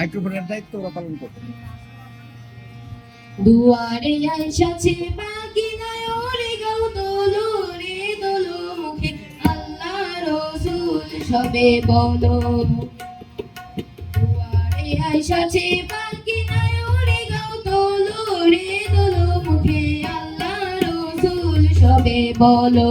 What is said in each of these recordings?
মাইক্রোফোনের দায়িত্ব ওরা পালন করবে। দুয়ারে আইসাছে বাকি নাই ওরে গাও রে দোলো মুখে আল্লাহ রসুল সবে বলো দুয়ারে আইসাছে বাকি নাই ওরে গাও রে দোলো মুখে আল্লাহ রসুল সবে বলো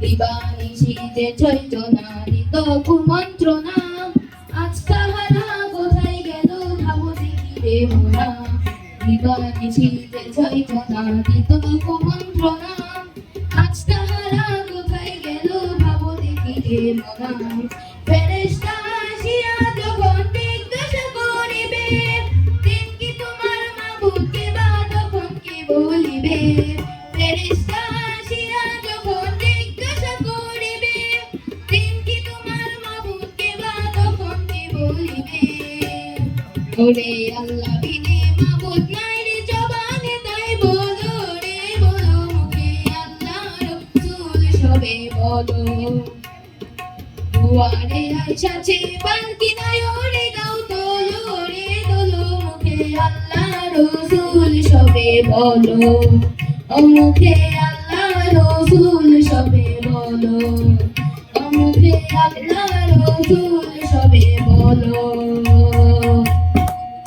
দিবানি শীতে চৈতনা দিত কুমন্ত্রণা। আজ কাহারা কোথায় গেল ধাবো দেখি রে মোরা দিবানি শীতে চৈতনা দিত কুমন্ত্রণা। আজ তাহারা কোথায় গেল ভাবো দেখি রে মোরা কি বলিবে? বলিবে ওরে আল্লাহ বিনে মাবুদ নাই তাই বলো রে, বলো মুখে সবে বলো। দুয়ারে নাই ওরে, গাও তোলো রে দোলো মুখে আল্লাহ রসুল সবে বলো। ও মুখে রসুল সবে বলো। ও মুখে রসুল